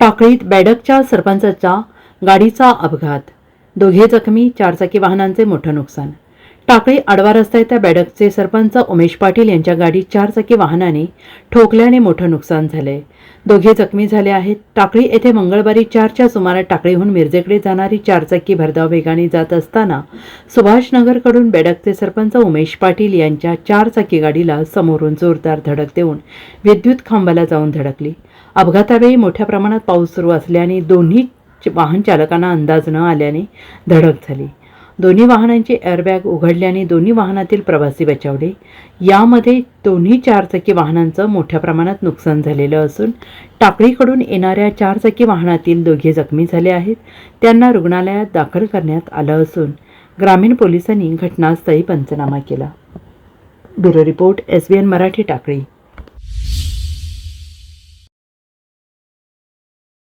टाकळीत बॅडकच्या सरपंचाचा गाडीचा अपघात. दोघे जखमी चारचाकी वाहनांचे मोठं नुकसान. टाकळी आडवा रस्ता येत्या बॅडकचे सरपंच उमेश पाटील यांच्या गाडीत चारचाकी वाहनाने ठोकल्याने मोठं नुकसान झालंय दोघे जखमी झाले आहेत. टाकळी येथे मंगळवारी चारच्या सुमारास टाकळीहून मिरजेकडे जाणारी चारचाकी भरधाव वेगाने जात असताना सुभाषनगरकडून बेडकचे सरपंच उमेश पाटील यांच्या चारचाकी गाडीला समोरून जोरदार धडक देऊन विद्युत खांबाला जाऊन धडकली. अपघातावेळी मोठ्या प्रमाणात पाऊस सुरू असल्याने दोन्ही च- वाहन चालकांना अंदाज न आल्याने धडक झाली. दोन्ही वाहनांचे एअरबॅग उघडल्याने दोन्ही वाहनातील प्रवासी बचावले. यामध्ये दोन्ही चारचाकी वाहनांचं मोठ्या प्रमाणात नुकसान झालेलं असून टाकळीकडून येणाऱ्या चारचाकी वाहनातील दोघे जखमी झाले आहेत. त्यांना रुग्णालयात दाखल करण्यात आलं असून ग्रामीण पोलिसांनी घटनास्थळी पंचनामा केला. Bureau report S B N Marathi Takli.